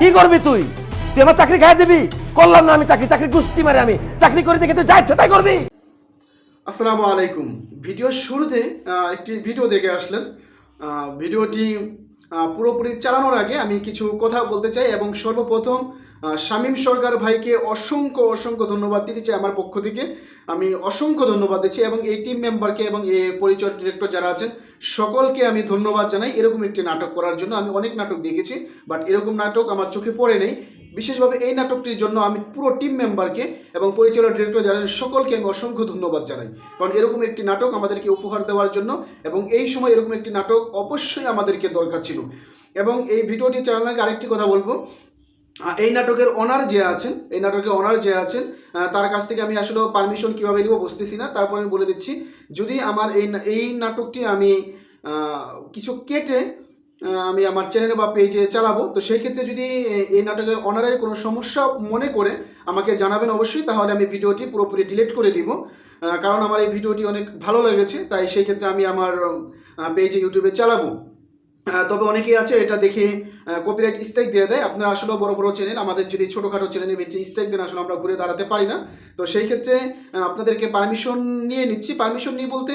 কি করবি তুই? তুই আমার চাকরি খাই দিবি? করলাম না আমি চাকরি চাকরি গুষ্টি মারে আমি। চাকরি করে দেখে তুই যা তাই করবি। আসসালামু আলাইকুম। ভিডিওর শুরুতে একটি ভিডিও দেখে আসলেন। ভিডিওটি পুরোপুরি চালানোর আগে আমি কিছু কথা বলতে চাই এবং সর্বপ্রথম শামীম সরকার ভাইকে অসংখ্য অসংখ্য ধন্যবাদ দিতে চাই আমার পক্ষ থেকে। আমি অসংখ্য ধন্যবাদ দিচ্ছি এবং এই টিম মেম্বারকে এবং এই পরিচয় ডিরেক্টর যারা আছেন, সকলকে আমি ধন্যবাদ জানাই। এরকম একটি নাটক করার জন্য আমি অনেক নাটক দেখেছি বাট এরকম নাটক আমার চোখে পড়ে নেই। বিশেষভাবে এই নাটকটির জন্য আমি পুরো টিম মেম্বারকে এবং পরিচালক ডিরেক্টর যারা সকলকে আমি অসংখ্য ধন্যবাদ জানাই। কারণ এরকম একটি নাটক আমাদেরকে উপহার দেওয়ার জন্য এবং এই সময় এরকম একটি নাটক অবশ্যই আমাদেরকে দরকার ছিল। এবং এই ভিডিওটি চালানোর আগে আরেকটি কথা বলব। এই নাটকের অনার যে আছেন, এই নাটকের অনার যে আছেন তার কাছ থেকে আমি আসলে পারমিশন কীভাবে নিব বুঝতেছি না। তারপর আমি বলে দিচ্ছি, যদি আমার এই এই নাটকটি আমি কিছু কেটে আমি আমার চ্যানেলে বা পেজে চালাবো। তো সেই ক্ষেত্রে যদি এই নাটকের অনারের কোনো সমস্যা মনে করে আমাকে জানাবেন অবশ্যই, তাহলে আমি ভিডিওটি পুরোপুরি ডিলিট করে দিব। কারণ আমার এই ভিডিওটি অনেক ভালো লেগেছে, তাই সেই ক্ষেত্রে আমি আমার পেজে ইউটিউবে চালাবো। তবে অনেকেই আছে, এটা দেখে কপিরাইট স্ট্রাইক দিয়ে দেয়। আপনারা আসলে বড় বড় চ্যানেল আমাদের যদি ছোটোখাটো চ্যানেলের ভিতরে স্ট্রাইক দেন, আসলে আমরা ঘুরে দাঁড়াতে পারি না। তো সেই ক্ষেত্রে আপনাদেরকে পারমিশন নিয়ে নিচ্ছি। পারমিশন নিয়ে বলতে,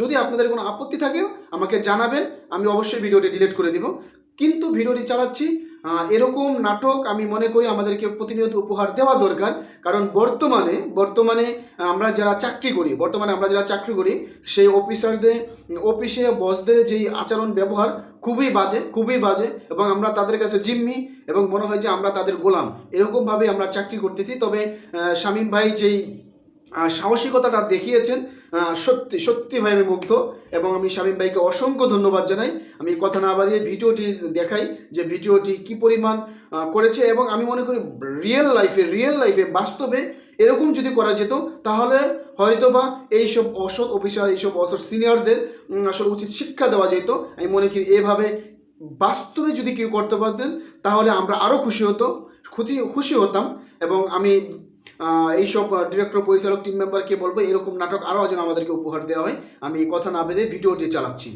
যদি আপনাদের কোনো আপত্তি থাকে, আমাকে জানাবেন, আমি অবশ্যই ভিডিওটি ডিলিট করে দিব। কিন্তু ভিডিওটি চালাচ্ছি এরকম নাটক আমি মনে করি আমাদেরকে প্রতিনিয়ত উপহার দেওয়া দরকার। কারণ বর্তমানে বর্তমানে আমরা যারা চাকরি করি, বর্তমানে আমরা যারা চাকরি করি, সেই অফিসারদের, অফিসে বসদের যেই আচরণ ব্যবহার খুবই বাজে খুবই বাজে এবং আমরা তাদের কাছে জিম্মি এবং মনে হয় যে আমরা তাদের গোলাম। এরকমভাবে আমরা চাকরি করতেছি। তবে শামীম ভাই যেই সাহসিকতাটা দেখিয়েছেন সত্যি সত্যিভাবে আমি মুগ্ধ এবং আমি শামীম ভাইকে অসংখ্য ধন্যবাদ জানাই। আমি কথা না বাড়িয়ে ভিডিওটি দেখাই যে ভিডিওটি কি পরিমাণ করেছে এবং আমি মনে করি রিয়েল লাইফে রিয়েল লাইফে বাস্তবে এরকম যদি করা যেত, তাহলে হয়তোবা এইসব অসৎ অফিসার এইসব অসৎ সিনিয়রদের আসলে উচিত শিক্ষা দেওয়া যেত। আমি মনে করি এভাবে বাস্তবে যদি কেউ করতে পারতেন, তাহলে আমরা আরও খুশি হতো খুশি হতাম এবং আমি এইসব ডিরেক্টর পরিচালক টিম মেম্বারকে বলব এরকম নাটক আরও যেন আমাদেরকে উপহার দেওয়া হয়। আমি এই কথা না বেঁধে ভিডিওটি চালাচ্ছি।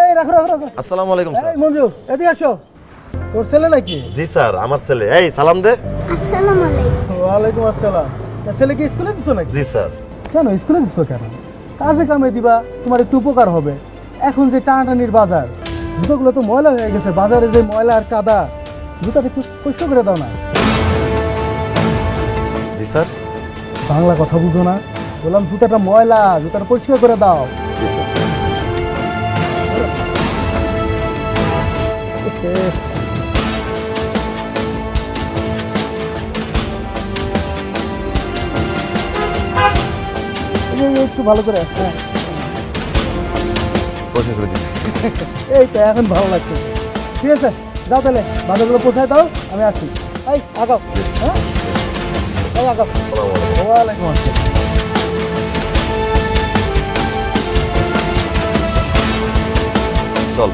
এই রাখো রাখো রাখো। আসসালামু আলাইকুম স্যার। এই মঞ্জু এদিকে আসো। তোর ছেলে নাকি? জি স্যার আমার ছেলে। এই সালাম দে। আসসালামু আলাইকুম। ওয়ালাইকুম আসসালাম। তা ছেলেকে স্কুলে দিছো নাকি? জি স্যার। কেন স্কুলে দিছো কেন? কাজে কামে দিবা তোমার একটু উপকার হবে। এখন যে টানাটানির বাজার জুতোগুলো তো ময়লা হয়ে গেছে। বাজারে যে ময়লা আর কাদা জুতাটা একটু পরিষ্কার করে দাও না। জি স্যার। বাংলা কথা বুঝো না। বললাম জুতাটা ময়লা জুতাটা পরিষ্কার করে দাও। একটু ভালো করে হ্যাঁ। পয়সা করে দিচ্ছি এই তো এখন ভালো লাগছে। ঠিক আছে যাও তাহলে বাজারগুলো কোথায় দাও আমি আসছি। এই আগাও। হ্যাঁ? এই আগাও আসসালামু আলাইকুম ওয়ালাইকুম আসসালাম। চল।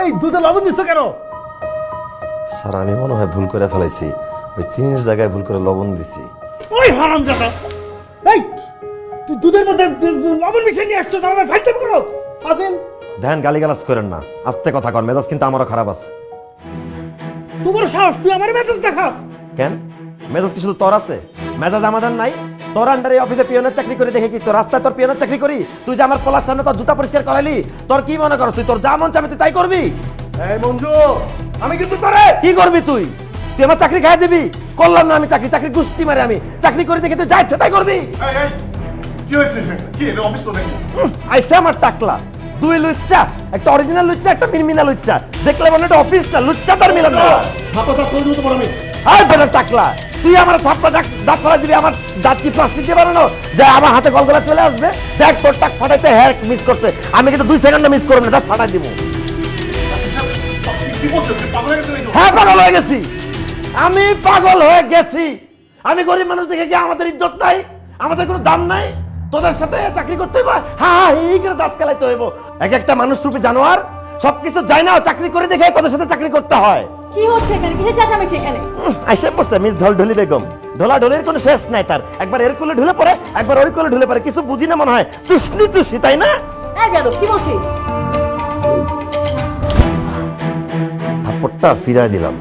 এই দুধে লবণ দিচ্ছ কেন? স্যার আমি মনে হয় ভুল করে ফেলাইছি। ওই চিনির জায়গায় ভুল করে লবণ দিছি। ওই হারাম এই তুই দুধের মধ্যে লবণ মিশিয়ে নিয়ে আসছো তাহলে করো। ফাজিল। ধ্যান গালিগালাজ করেন না। আস্তে কথা কর মেজাজ কিন্তু আমারও খারাপ আছে। তোমার সাহস তুই আমার মেসেজ দেখাস। কেন? মেজাজ কি শুধু তোর আছে? মেজাজ আমাদের নাই। তোর আন্ডারে অফিসে পিয়নের চাকরি করে দেখে কি? তোর রাস্তায় তোর পিয়নের চাকরি করি? তুই যে আমার পলার সামনে তোর জুতা পরিষ্কার করালি তোর কি মনে করছ তুই তোর যা মন চাবে তুই তাই করবি? এই মঞ্জু আমি কিন্তু তোরে কি করবি তুই? তুই আমার চাকরি খাই দিবি? করলাম না আমি চাকরি চাকরি গুষ্টি মারে আমি। চাকরি করে দেখে তুই যা ইচ্ছা তাই করবি। কি হয়েছে? কি অফিস তো নাকি? আইসে আমার টাকলা। দুই লুচ্চা একটা অরিজিনাল লুচ্চা একটা মিনমিনা লুচ্চা। দেখলে মনে হয় অফিসটা লুচ্চা তার মিলন না। আর বেটা টাকলা তুই আমার থাপ্পা দাঁত দাঁত ফেলা দিবি আমার দাঁত কি প্লাস্টিক দিয়ে বানানো যে আমার হাতে গলগলা চলে আসবে। দেখ তোর টাক ফাটাইতে হ্যাঁ মিস করতে আমি কিন্তু দুই সেকেন্ডে মিস করব না দাঁত ফাটাই দিব। হয়ে হ্যাঁ পাগল হয়ে গেছি। আমি পাগল হয়ে গেছি। আমি গরিব মানুষ দেখে কি আমাদের ইজ্জত নাই? আমাদের কোনো দাম নাই? তোদের সাথে চাকরি করতে হইব? হ্যাঁ হ্যাঁ এই করে দাঁত খেলাইতে হইব। এক একটা মানুষ রূপে জানোয়ার সবকিছু যায় না চাকরি করে দেখে তোদের সাথে চাকরি করতে হয়। কি হচ্ছে এখানে? কিসের চেঁচামেচি এখানে? আইসে পড়ছে মিস ঢল ঢুলি বেগম। ঢোলা ঢোলের কোনো শেষ নাই তার। একবার এর কোলে ঢুলে পড়ে একবার ওই কোলে ঢুলে পড়ে। কিছু বুঝি না মনে হয়। চুষনি চুষি তাই না? এই বেয়াদব কি বলছিস? গালটা ফিরাই দিলাম।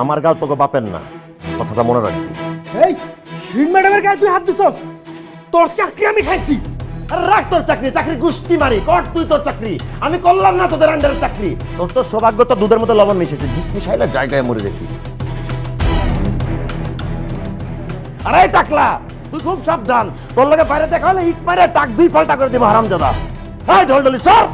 আমার গাল তোকে বাপের না। কথাটা মনে রাখবি। এই শিন ম্যাডামের গায়ে তুই হাত দিছস? তোর চাকরি আমি খাইছি। আর রাখ তোর চাকরি চাকরি গুষ্টি মারি, কর তুই তোর চাকরি। আমি করলাম না তোদের আন্ডারের চাকরি। তোর তো সৌভাগ্য তো দুধের মতো লবণ মিশেছে। বিষ মিশাইলে জায়গায় মরে দেখি আরে টাকলা, তুই খুব সাবধান। তোর লগে বাইরে দেখা হলে ইট মারে টাক দুই পাল্টা করে দিব হারামজাদা। হ্যাঁ ঢোল ঢলি সর!